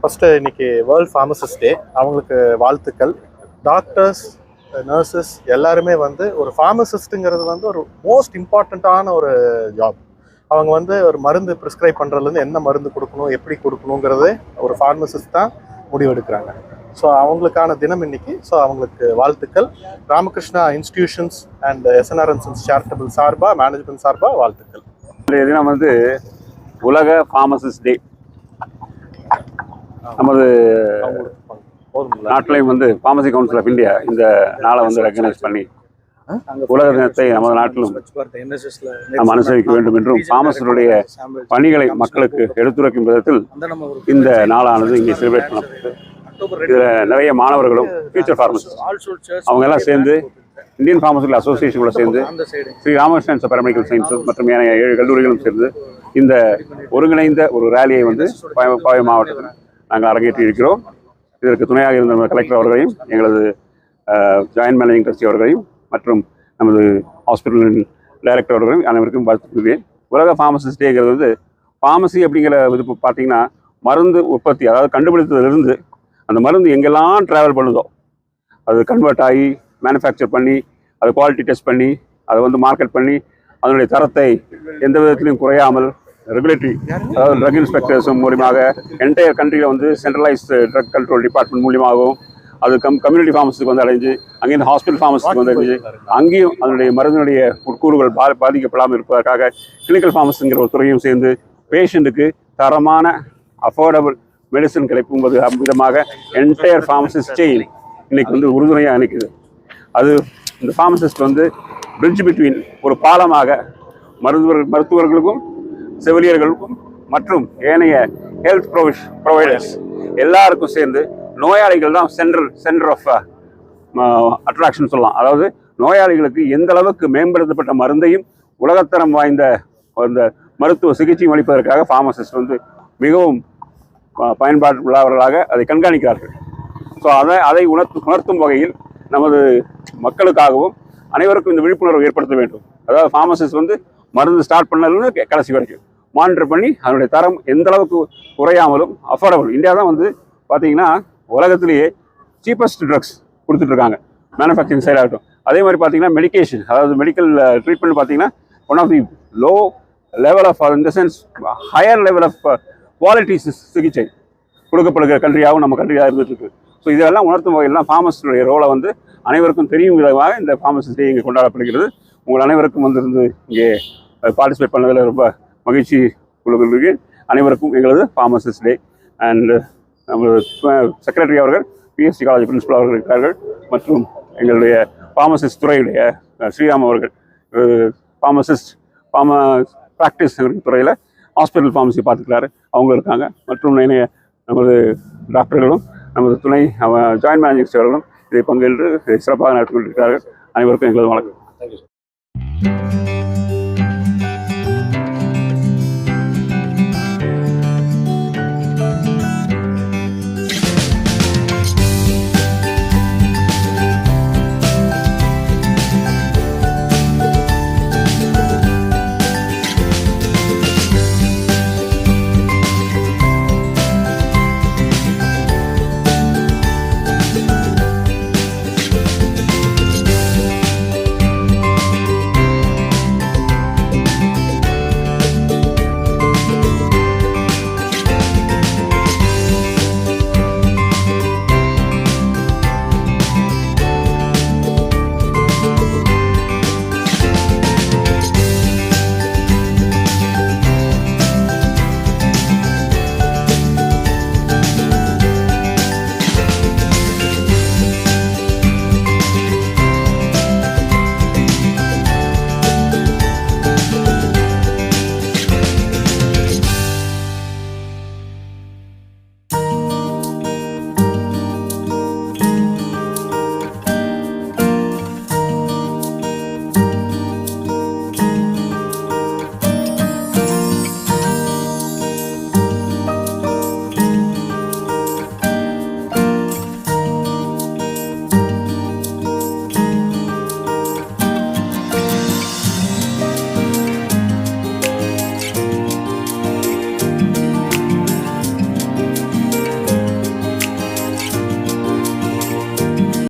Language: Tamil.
ஃபஸ்ட்டு இன்னைக்கு வேர்ல்ட் ஃபார்மசிஸ்ட் டே அவங்களுக்கு வாழ்த்துக்கள். டாக்டர்ஸ் நர்சஸ் எல்லாருமே வந்து ஒரு ஃபார்மசிஸ்ட்டுங்கிறது வந்து ஒரு மோஸ்ட் இம்பார்ட்டண்ட்டான ஒரு ஜாப் அவங்க வந்து ஒரு மருந்து ப்ரிஸ்கிரைப் பண்ணுறதுலேருந்து என்ன மருந்து கொடுக்கணும் எப்படி கொடுக்கணுங்கிறதே ஒரு ஃபார்மசிஸ்ட் தான் முடிவெடுக்கிறாங்க. ஸோ அவங்களுக்கான தினம் இன்னைக்கு. ஸோ அவங்களுக்கு வாழ்த்துக்கள். Ramakrishna institutions and SNR and sons charitable சார்பாக மேனேஜ்மெண்ட் சார்பாக வாழ்த்துக்கள். இன்றைய தினம் வந்து உலக ஃபார்மசிஸ்ட் டே நமது நாட்டிலையும் வந்து ஃபார்மசி கவுன்சில் ஆஃப் இந்தியா இந்த நாளை வந்து ரெக்கக்னைஸ் பண்ணி உலக தினத்தை நமது நாட்டிலும் நாம் அனுசரிக்க வேண்டும் என்றும் ஃபார்மசிகளுடைய பணிகளை மக்களுக்கு எடுத்துரைக்கும் விதத்தில் இந்த நாளானது இங்கே செலிப்ரேட் பண்ணப்பட்டு இதில் நிறைய மாணவர்களும் ஃபியூச்சர் ஃபார்மசிஸ்ட் அவங்க எல்லாம் சேர்ந்து இந்தியன் ஃபார்மசிக்கல் அசோசியேஷனோட சேர்ந்து ஸ்ரீ ராமகிருஷ்ணன் பேராமெடிக்கல் சயின்சஸ் மற்றும் ஏனைய ஏழு கல்லூரிகளும் சேர்ந்து இந்த ஒருங்கிணைந்த ஒரு ரேலியை வந்து பாய- பாவை மாவட்டத்தில் நாங்கள் அரங்கேற்றி இருக்கிறோம். இதற்கு துணையாக இருந்த கலெக்டர் அவர்களையும் எங்களது ஜாயின்ட் மேனேஜிங் ட்ரஸ்டி அவர்களையும் மற்றும் நமது ஹாஸ்பிட்டலின் டைரக்டர் அவர்களையும் அனைவருக்கும் வாழ்த்துக்கிறேன் உலக ஃபார்மசிஸ்ட் டேங்கிறது வந்து ஃபார்மசி அப்படிங்கிற இது பார்த்தீங்கன்னா மருந்து உற்பத்தி அதாவது கண்டுபிடித்ததிலிருந்து அந்த மருந்து எங்கெல்லாம் ட்ராவல் பண்ணுதோ அது கன்வெர்ட் ஆகி மேனுஃபேக்சர் பண்ணி அதை குவாலிட்டி டெஸ்ட் பண்ணி அதை வந்து மார்க்கெட் பண்ணி அதனுடைய தரத்தை எந்த விதத்திலையும் குறையாமல் ரெகுலேட்டரி அதாவது ட்ரக் இன்ஸ்பெக்டர்ஸ் மூலியமாக என்டையர் கண்ட்ரியில் வந்து சென்ட்ரலைஸ்டு ட்ரக் கண்ட்ரோல் டிபார்ட்மெண்ட் மூலியமாகவும் அது கம் கம்யூனிட்டி ஃபார்மஸுக்கு வந்து அடைஞ்சு அங்கேருந்து ஹாஸ்பிட்டல் ஃபார்மஸுக்கு வந்து அடைஞ்சு அங்கேயும் அதனுடைய மருந்தினுடைய உட்கூறுகள் பா பாதிக்கப்படாமல் இருப்பதற்காக கிளினிக்கல் ஃபார்மஸுங்கிற ஒரு துறையும் சேர்ந்து பேஷண்ட்டுக்கு தரமான அஃபோர்டபுள் மெடிசன் கிடைக்கும் போது விதமாக என்டையர் ஃபார்மசிஸ்ட் செயின் இன்னைக்கு வந்து உறுதுணையாக நிற்குது அது இந்த ஃபார்மசிஸ்ட் வந்து பிரிட்ஜ் பிட்வீன் ஒரு பாலமாக மருத்துவர் மருத்துவர்களுக்கும் செவிலியர்களுக்கும் மற்றும் ஏனைய ஹெல்த் ப்ரொவிஷ் ப்ரொவைடர்ஸ் எல்லாருக்கும் சேர்ந்து நோயாளிகள் தான் சென்ட்ரல் சென்டர் ஆஃப் அட்ராக்ஷன் சொல்லலாம். அதாவது நோயாளிகளுக்கு எந்த அளவுக்கு மேம்படுத்தப்பட்ட மருந்தையும் உலகத்தரம் வாய்ந்த அந்த மருத்துவ சிகிச்சையும் அளிப்பதற்காக ஃபார்மசிஸ்ட் வந்து மிகவும் uh, ப- பயன்பாடு உள்ளவர்களாக அதை கண்காணிக்கிறார்கள். ஸோ அதை அதை உணர்த்து உணர்த்தும் வகையில் நமது மக்களுக்காகவும் அனைவருக்கும் இந்த விழிப்புணர்வு ஏற்படுத்த வேண்டும். அதாவது ஃபார்மசிஸ்ட் வந்து மருந்து ஸ்டார்ட் பண்ணதுன்னு கடைசி வரைக்கும். மானிட்டர் பண்ணி அதனுடைய தரம் எந்த அளவுக்கு குறையாமலும் அஃபோர்டபுள் இந்தியா தான் வந்து பார்த்தீங்கன்னா உலகத்திலேயே சீப்பஸ்ட் ட்ரக்ஸ் கொடுத்துட்ருக்காங்க. மேனுஃபேக்சரிங் சைடாக ஆகட்டும். அதே மாதிரி பார்த்தீங்கன்னா மெடிக்கேஷன் அதாவது மெடிக்கல் ட்ரீட்மெண்ட் பார்த்தீங்கன்னா one of the low level of இந்த sense higher level of quality சிகிச்சை கொடுக்கப்படுகிற கண்ட்ரியாகவும் நம்ம கண்ட்ரியாக இருந்துட்டு ஸோ இதெல்லாம் உணர்த்தும் வகையில் தான் ஃபார்மசிஸ்டுடைய ரோலை வந்து அனைவருக்கும் தெரியும் விதமாக இந்த ஃபார்மசிஸ்ட் இங்கே கொண்டாடப்படுகிறது. உங்கள் அனைவருக்கும் வந்திருந்து இங்கே பார்ட்டிசிபேட் பண்ணதில் ரொம்ப மகிழ்ச்சி கொள்கிறேன் அனைவருக்கும் எங்களது ஃபார்மசிஸ்ட் டே அண்ட் நமது செக்ரட்டரி அவர்கள் பிஎஸ்சி காலேஜ் பிரின்சிபல் அவர்கள் இருக்கிறார்கள் மற்றும் எங்களுடைய ஃபார்மசிஸ்ட் துறையுடைய ஸ்ரீராம் அவர்கள் ஃபார்மசிஸ்ட் ஃபார்ம ப்ராக்டிஸ் துறையில் ஹாஸ்பிட்டல் ஃபார்மசி பார்த்துக்கிறாரு. அவங்க இருக்காங்க. மற்றும் இணைய நமது டாக்டர்களும் நமது துணை ஜாயின்ட் மேனேஜர் அவர்களும் இதை பங்கேற்று சிறப்பாக நடத்தி கொண்டிருக்கிறார்கள். அனைவருக்கும் எங்களது வணக்கம்.